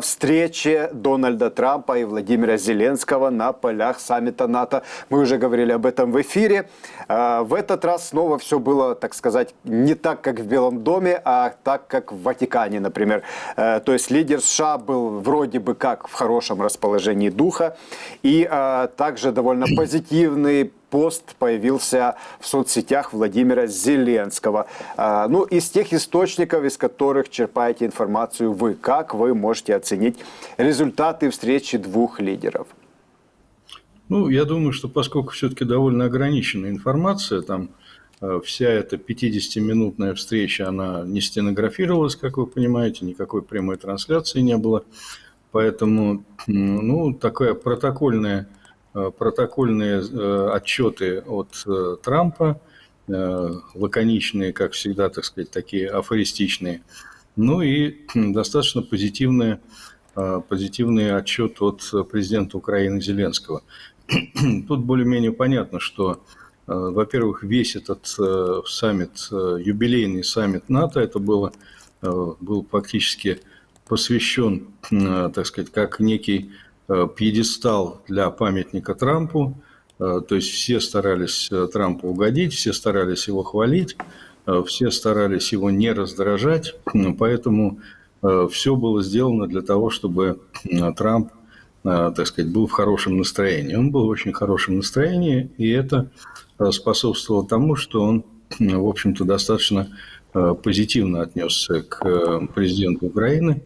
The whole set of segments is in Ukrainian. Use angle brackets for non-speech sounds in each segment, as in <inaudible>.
встрече Дональда Трампа и Владимира Зеленского на полях саммита НАТО. Мы уже говорили об этом в эфире. А, В этот раз снова все было, так сказать, не так, как в Белом доме, а так, как в Ватикане, например. Э, То есть лидер США был вроде бы как в хорошем расположении духа. И а, также довольно позитивный пост появился в соцсетях Владимира Зеленского. А, Ну, из тех источников, из которых черпаете информацию вы, как вы можете оценить результаты встречи двух лидеров? Ну, я думаю, что поскольку все-таки довольно ограниченная информация, там э, вся эта 50-минутная встреча, она не стенографировалась, как вы понимаете, никакой прямой трансляции не было. Поэтому, ну, такая протокольная, протокольные э, отчеты от э, Трампа, э, лаконичные, как всегда, так сказать, такие афористичные. Ну и достаточно позитивные, э, позитивный отчет от президента Украины Зеленского. <clears throat> Тут более-менее понятно, что, э, во-первых, весь этот э, саммит, э, юбилейный саммит НАТО, это было, э, был фактически посвящен, э, так сказать, как некий э, пьедестал для памятника Трампу. Э, То есть все старались э, Трампу угодить, все старались его хвалить, э, все старались его не раздражать, поэтому все было сделано для того, чтобы э, Трамп э, так сказать, был в хорошем настроении. Он был в очень хорошем настроении, и это э, способствовало тому, что он, э, в общем-то, достаточно э, позитивно отнесся к э, президенту Украины.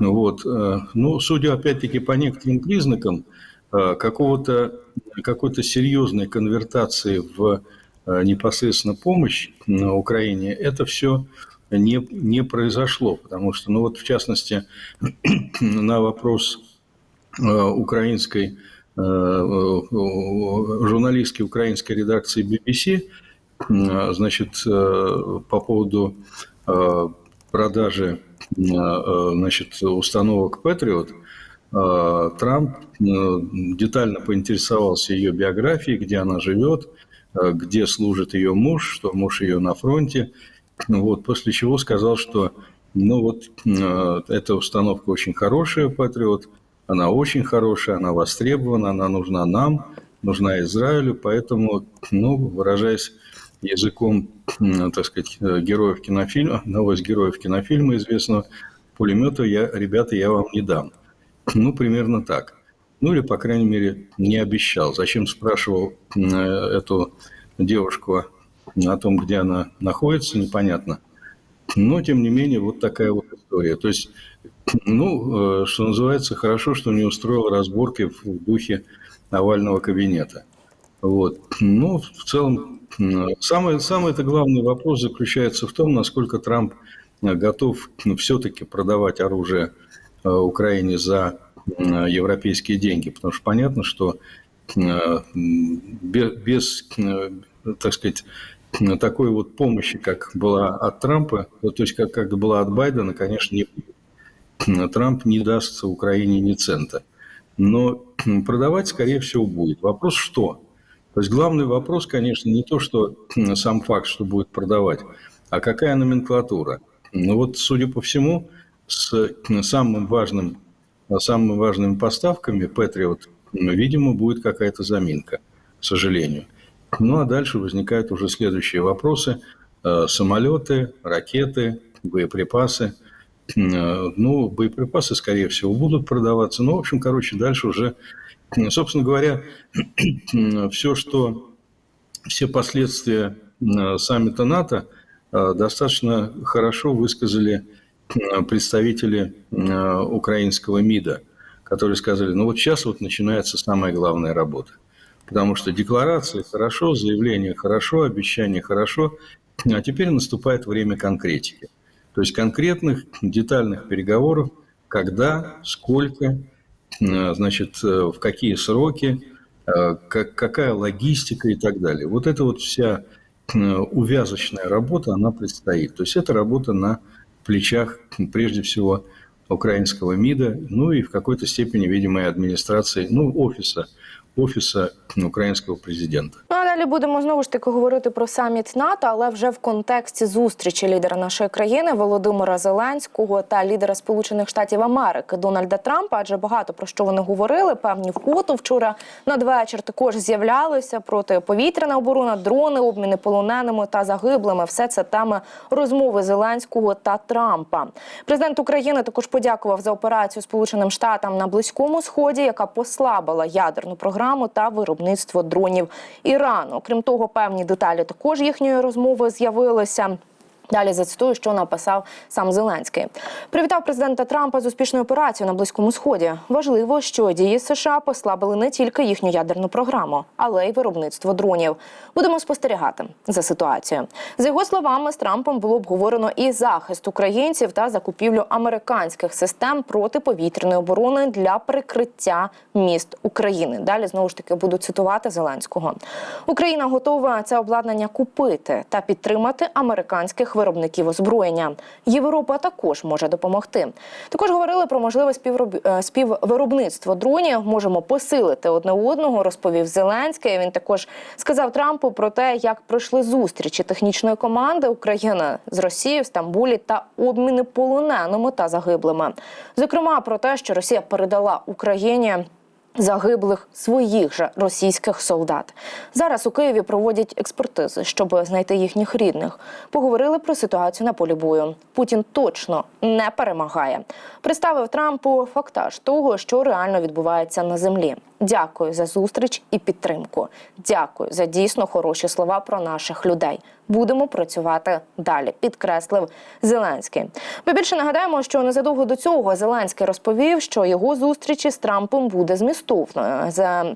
Вот. э, Ну, судя, опять-таки, по некоторым признакам, э, какого-то, какой-то серьезной конвертации в э, непосредственно помощь на Украине, это все не, не произошло, потому что, ну вот, в частности, <clears throat> на вопрос украинской журналистки украинской редакции BBC, значит, по поводу продажи э, э, значит, установок Patriot, э, Трамп детально поинтересовался ее биографией, где она живет, где служит ее муж, что муж ее на фронте. Вот, после чего сказал, что ну вот эта установка очень хорошая, Патриот, она очень хорошая, она востребована, она нужна нам, нужна Израилю, поэтому, ну, выражаясь языком, м, так сказать, э, героев кинофильма, одного из героев кинофильма известного, пулемета я, ребята, я вам не дам. <clears throat> Ну, примерно так. Ну, или, по крайней мере, не обещал. Зачем спрашивал э, эту девушку о том, где она находится, непонятно. Но, тем не менее, вот такая вот история. То есть, <clears throat> ну, э, что называется, хорошо, что не устроил разборки в духе овального кабинета. Вот. Ну, в целом, самый, самый это главный вопрос заключается в том, насколько Трамп э, готов ну, все-таки продавать оружие э, Украине за м, европейские деньги. Потому что понятно, что э, без, э, так сказать, такой вот помощи, как была от Трампа, ну, то есть как, как была от Байдена, конечно, не. Трамп не даст Украине ни цента. Но продавать, скорее всего, будет. Вопрос что? То есть главный вопрос, конечно, не то, что <clears throat> сам факт, что будет продавать, а какая номенклатура. Ну вот, судя по всему, с самым важным, самыми важными поставками Patriot, видимо, будет какая-то заминка, к сожалению. Ну а дальше возникают уже следующие вопросы. Э, Самолеты, ракеты, боеприпасы. Э, Ну, боеприпасы, скорее всего, будут продаваться. Ну, в общем, короче, дальше уже, э, собственно говоря, <clears throat> все, что все последствия э, саммита НАТО э, достаточно хорошо высказали э, представители э, украинского МИДа, которые сказали, ну вот сейчас вот начинается самая главная работа. Потому что декларации хорошо, заявления хорошо, обещания хорошо, а теперь наступает время конкретики. То есть конкретных, детальных переговоров, когда, сколько, э, значит, э, в какие сроки, э, как, какая логистика и так далее. Вот эта вот вся э, увязочная работа, она предстоит. То есть это работа на плечах, прежде всего, украинского МИДа, ну и в какой-то степени, видимо, и администрации, ну, офиса, офиса украинского президента. Далі будемо знову ж таки говорити про саміт НАТО, але вже в контексті зустрічі лідера нашої країни Володимира Зеленського та лідера Сполучених Штатів Америки Дональда Трампа. Адже багато про що вони говорили. Певні фото вчора надвечір також з'являлися протиповітряна оборона, дрони, обміни полоненими та загиблими. Все це теми розмови Зеленського та Трампа. Президент України також подякував за операцію Сполученим Штатам на близькому сході, яка послабила ядерну програму та виробництво дронів Ірану. Крім того, певні деталі також їхньої розмови з'явилися. Далі зацитую, що написав сам Зеленський. Привітав президента Трампа з успішною операцією на близькому сході. Важливо, що дії США послабили не тільки їхню ядерну програму, але й виробництво дронів. Будемо спостерігати за ситуацією. За його словами, з Трампом було обговорено і захист українців та закупівлю американських систем протиповітряної оборони для прикриття міст України. Далі знову ж таки буду цитувати Зеленського. Україна готова це обладнання купити та підтримати американських виробників озброєння. Європа також може допомогти. Також говорили про можливе співроб... е, співвиробництво дронів. Можемо посилити одне одного, розповів Зеленський. Він також сказав Трампу про те, як пройшли зустрічі технічної команди України з Росією в Стамбулі та обміни полоненими та загиблими. Зокрема, про те, що Росія передала Україні. Загиблих своїх же російських солдат зараз у Києві проводять експертизи, щоб знайти їхніх рідних. Поговорили про ситуацію на полі бою. Путін точно не перемагає. Представив Трампу фактаж того, що реально відбувається на землі. Дякую за зустріч і підтримку. Дякую за дійсно хороші слова про наших людей. Будемо працювати далі. Підкреслив Зеленський. Ми більше нагадаємо, що незадовго до цього Зеленський розповів, що його зустрічі з Трампом буде змістовною. За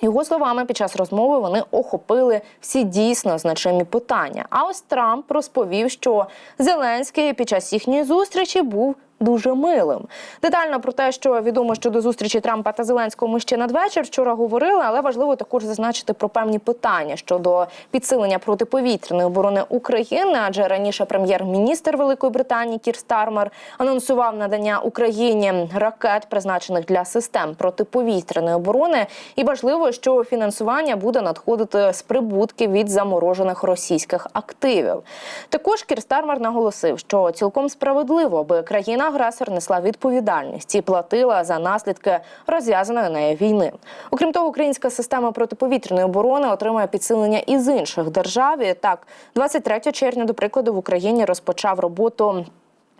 його словами, під час розмови вони охопили всі дійсно значимі питання. А ось Трамп розповів, що Зеленський під час їхньої зустрічі був дуже милим. Детально про те, що відомо щодо зустрічі Трампа та Зеленського, ми ще надвечір вчора говорили, але важливо також зазначити про певні питання щодо підсилення протиповітряної оборони України. Адже раніше прем'єр-міністр Великої Британії Кір Стармер анонсував надання Україні ракет, призначених для систем протиповітряної оборони. І важливо, що фінансування буде надходити з прибутків від заморожених російських активів. Також Кір Стармер наголосив, що цілком справедливо, аби країна-агресор несла відповідальність і платила за наслідки розв'язаної нею війни. Окрім того, українська система протиповітряної оборони отримує підсилення із інших держав. І Так, 23 червня, до прикладу, в Україні розпочав роботу.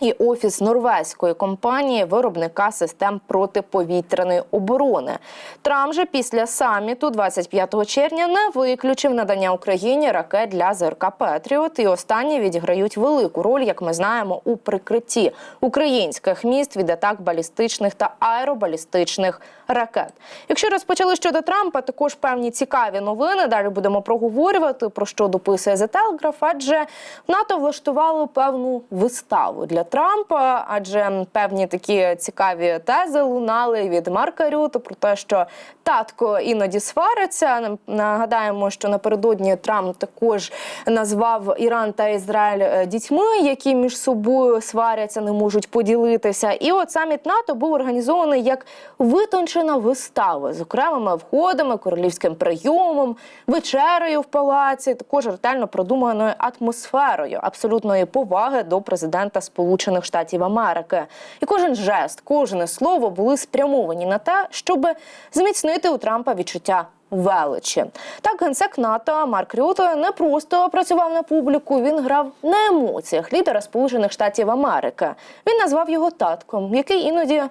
І офіс норвезької компанії виробника систем протиповітряної оборони. Трамп же після саміту 25 червня не виключив надання Україні ракет для ЗРК Петріот. І останні відіграють велику роль, як ми знаємо, у прикритті українських міст від атак балістичних та аеробалістичних ракет. Якщо розпочали щодо Трампа, також певні цікаві новини. Далі будемо проговорювати про що дописує The Telegraph, адже НАТО влаштувало певну виставу для Трампа, адже певні такі цікаві тези лунали від Марка Рюта про те, що татко іноді свариться. Нагадаємо, що напередодні Трамп також назвав Іран та Ізраїль е, дітьми, які між собою сваряться, не можуть поділитися. І от саміт НАТО був організований як витончена вистава з окремими входами, королівським прийомом, вечерею в палаці, також ретельно продуманою атмосферою абсолютної поваги до президента Сполучених Штатів Америки. І кожен жест, кожне слово були спрямовані на те, щоб зміцнити у Трампа відчуття. Величі так генсек НАТО Марк Рюто не просто працював на публіку. Він грав на емоціях лідера Сполучених Штатів Америки. Він назвав його татком, який іноді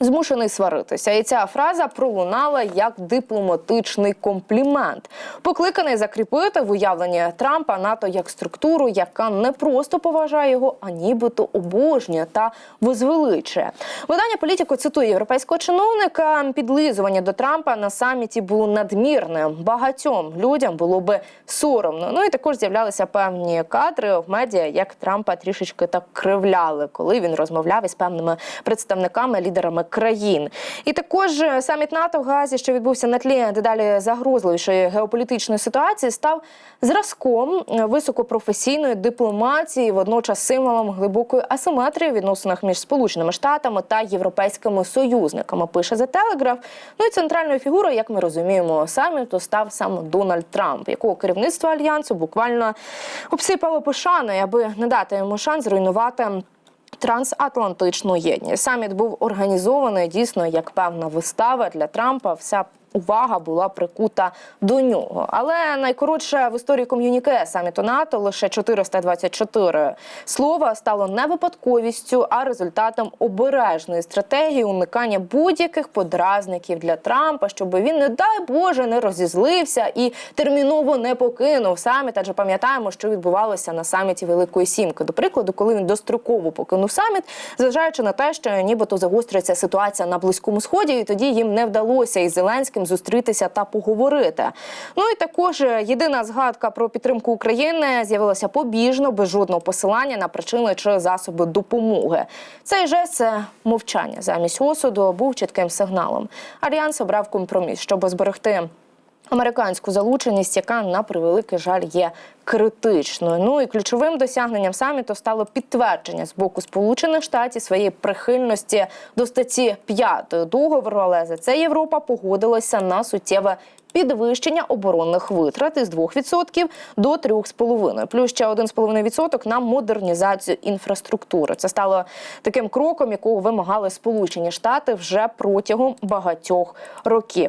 змушений сваритися. І ця фраза пролунала як дипломатичний комплімент, покликаний закріпити в уявленні Трампа НАТО як структуру, яка не просто поважає його, а нібито обожнює та возвеличує. Видання політико цитує європейського чиновника. Підлизування до Трампа на саміті було надмірним. Багатьом людям було би соромно. Ну і також з'являлися певні кадри в медіа, як Трампа трішечки так кривляли, коли він розмовляв із певними представниками лідерами країн. І також е, саміт НАТО в Газі, що відбувся на тлі дедалі загрозливішої геополітичної ситуації, став зразком е, високопрофесійної дипломатії, водночас символом глибокої асиметрії в відносинах між Сполученими Штатами та європейськими союзниками. Пише The Telegraph. Ну і центральною фігурою, як ми розуміємо, саміту став саме Дональд Трамп, якого керівництво альянсу буквально обсипало пошаною, аби не дати йому шанс зруйнувати. Трансатлантичну єдність саміт був організований дійсно як певна вистава для Трампа. Вся увага була прикута до нього. Але найкоротше в історії ком'юніке саміту НАТО лише 424 слова стало не випадковістю, а результатом обережної стратегії уникання будь-яких подразників для Трампа, щоб він, не дай Боже, не розізлився і терміново не покинув саміт. Адже пам'ятаємо, що відбувалося на саміті Великої Сімки. До прикладу, коли він достроково покинув саміт, зважаючи на те, що нібито загострюється ситуація на близькому сході, і тоді їм не вдалося із Зеленським зустрітися та поговорити. Ну і також е, єдина згадка про підтримку України з'явилася побіжно, без жодного посилання на причини чи засоби допомоги. Цей жест мовчання замість осуду був чітким сигналом. Альянс обрав компроміс, щоб зберегти американську залученість, яка на превеликий жаль є критичною. Ну і ключовим досягненням саміту стало підтвердження з боку Сполучених Штатів своєї прихильності до статті 5 договору. Але за це Європа погодилася на суттєве. Підвищення оборонних витрат із 2% до 3,5%, плюс ще 1,5% на модернізацію інфраструктури. Це стало таким кроком, якого вимагали Сполучені Штати вже протягом багатьох років.